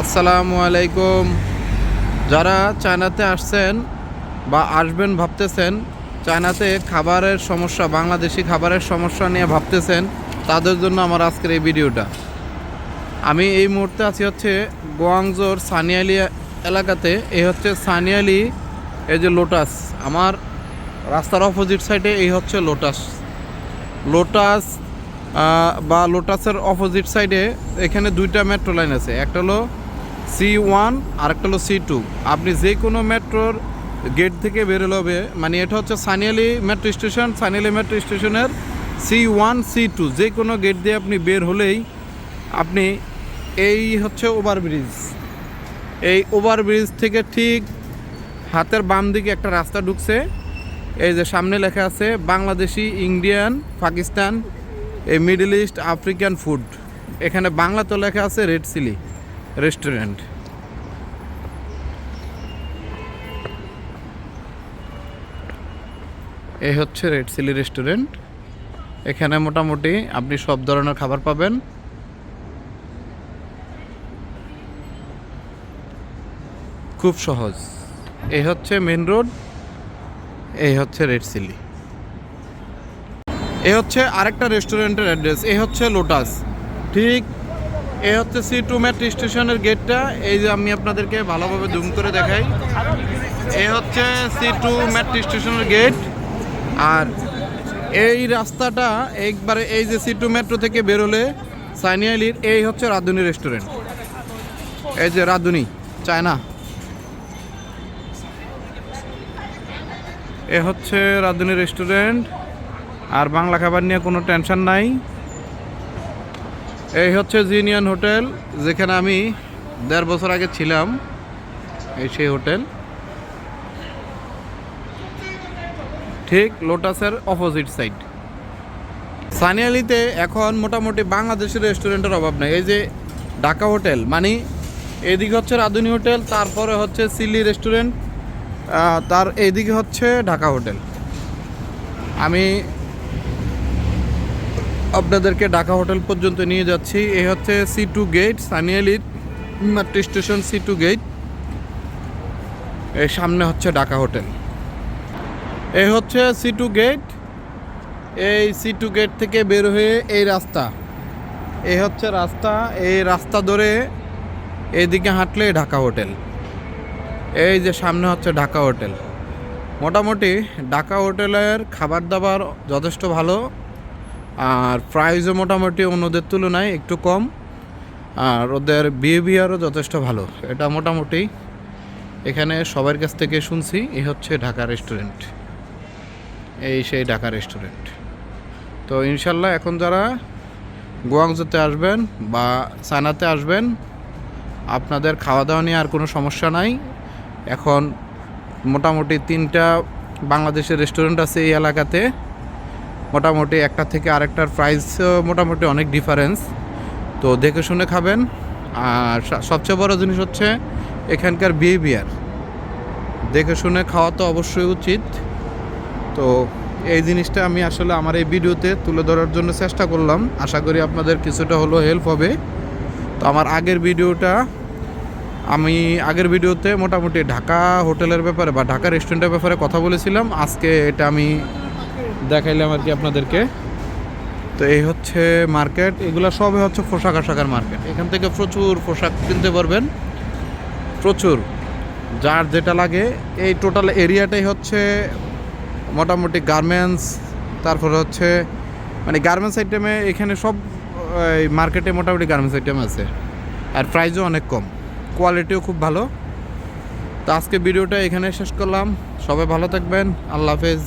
আসসালামু আলাইকুম। যারা চায়নাতে আসছেন বা আসবেন ভাবতেছেন, চায়নাতে খাবারের সমস্যা, বাংলাদেশি খাবারের সমস্যা নিয়ে ভাবতেছেন, তাদের জন্য আমার আজকের এই ভিডিওটা। আমি এই মুহূর্তে আছি হচ্ছে গোয়াংজোর সানিয়ালি এলাকাতে। এই হচ্ছে সানিয়ালি, এই যে লোটাস। আমার রাস্তার অপোজিট সাইডে এই হচ্ছে লোটাস। লোটাস বা লোটাসের অপোজিট সাইডে এখানে দুইটা মেট্রো লাইন আছে। একটা হলো সি ওয়ান আর একটা হলো সি টু। আপনি যে কোনো মেট্রোর গেট থেকে বেরোলে হবে মানে এটা হচ্ছে Sanyali metro station, Sanyali metro স্টেশনের সি ওয়ান, সি টু, যে কোনো গেট দিয়ে আপনি বের হলেই আপনি এই হচ্ছে ওভারব্রিজ। এই ওভারব্রিজ থেকে ঠিক হাতের বাম দিকে একটা রাস্তা ঢুকছে। এই যে সামনে লেখা আছে, বাংলাদেশি, ইন্ডিয়ান, পাকিস্তান, এই মিডল ইস্ট, আফ্রিকান ফুড। এখানে বাংলাতে লেখা আছে রেড চিলি। রেস্টুরেন্ট। এই হচ্ছে রেড চিলি রেস্টুরেন্ট। এখানে মোটামুটি আপনি সব ধরনের খাবার পাবেন। খুব সহজ। এই হচ্ছে মেন রোড এই হচ্ছে রেড চিলি এ হচ্ছে আরেকটা রেস্টুরেন্টের অ্যাড্রেস এই হচ্ছে লোটাস ঠিক এ হচ্ছে সি টু মেট স্টেশনের গেটটা। এই যে আমি আপনাদেরকে ভালোভাবে জুম করে দেখাই। এ হচ্ছে সি টু মেট স্টেশনের গেট। আর এই রাস্তাটা একবারে এই যে সি টু মেট্রো থেকে বেরোলে সাইনিয়ালির এই হচ্ছে রাধুনি রেস্টুরেন্ট। এই যে রাধুনি, চায়না। এ হচ্ছে রাধুনি রেস্টুরেন্ট। আর বাংলা খাবার নিয়ে কোনো টেনশন নাই। এই হচ্ছে জিনিয়ন হোটেল, যেখানে আমি দেড় বছর আগে ছিলাম, এই সেই হোটেল। ঠিক লোটাসের অপোজিট সাইড সানিয়ালিতে এখন মোটামুটি বাংলাদেশের রেস্টুরেন্টের অভাব নেই। এই যে ঢাকা হোটেল মানে এদিকে হচ্ছে রাধুনি হোটেল, তারপরে হচ্ছে সিলি রেস্টুরেন্ট তার এইদিকে হচ্ছে ঢাকা হোটেল। আমি আপনাদেরকে ঢাকা হোটেল পর্যন্ত নিয়ে যাচ্ছি। এই হচ্ছে সি টু গেট সানিয়ালির মেট্রো স্টেশন সি টু গেটের সামনে হচ্ছে ঢাকা হোটেল। এই হচ্ছে সি টু গেট এই সি টু গেট থেকে বের হয়ে এই রাস্তা। এই হচ্ছে রাস্তা। এই রাস্তা ধরে এইদিকে হাঁটলে ঢাকা হোটেল। এই যে সামনে হচ্ছে ঢাকা হোটেল। মোটামুটি ঢাকা হোটেলের খাবার দাবার যথেষ্ট ভালো। আর প্রাইসও মোটামুটি অন্যদের তুলনায় একটু কম, আর ওদের বিহেভিয়ারও যথেষ্ট ভালো। এটা মোটামুটি এখানে সবার কাছ থেকে শুনছি এই হচ্ছে ঢাকা রেস্টুরেন্ট এই সেই ঢাকা রেস্টুরেন্ট তো ইনশাল্লাহ এখন যারা গোয়াংজোতে আসবেন বা সানাতে আসবেন, আপনাদের খাওয়া দাওয়া নিয়ে আর কোনো সমস্যা নাই। এখন মোটামুটি তিনটা বাংলাদেশের রেস্টুরেন্ট আছে এই এলাকাতে। মোটামুটি একটা থেকে আরেকটার প্রাইস মোটামুটি অনেক ডিফারেন্স তো দেখে শুনে খাবেন। আর সবচেয়ে বড় জিনিস হচ্ছে এখানকার বিহেভিয়ার দেখে শুনে খাওয়া তো অবশ্যই উচিত। তো এই জিনিসটা আমি আসলে আমার এই ভিডিওতে তুলে ধরার জন্য চেষ্টা করলাম। আশা করি আপনাদের কিছুটা হলো হেল্প হবে। তো আমার আগের ভিডিওটা আমি আগের ভিডিওতে মোটামুটি ঢাকা হোটেলের ব্যাপারে বা ঢাকা রেস্টুরেন্টের ব্যাপারে কথা বলেছিলাম। আজকে এটা আমি দেখাইলাম আর কি আপনাদেরকে। তো এই হচ্ছে মার্কেট। এগুলো সবই হচ্ছে পোশাক আশাকের মার্কেট। এখান থেকে প্রচুর পোশাক কিনতে পারবেন। প্রচুর। যার যেটা লাগে, এই টোটাল এরিয়াটাই হচ্ছে মোটামুটি গার্মেন্টস তারপরে হচ্ছে মানে গার্মেন্টস আইটেমে এখানে সব, এই মার্কেটে মোটামুটি গার্মেন্টস আইটেম আছে। আর প্রাইসও অনেক কম। কোয়ালিটিও খুব ভালো। তো আজকে ভিডিওটা এখানে শেষ করলাম। সবাই ভালো থাকবেন। আল্লাহ হাফেজ।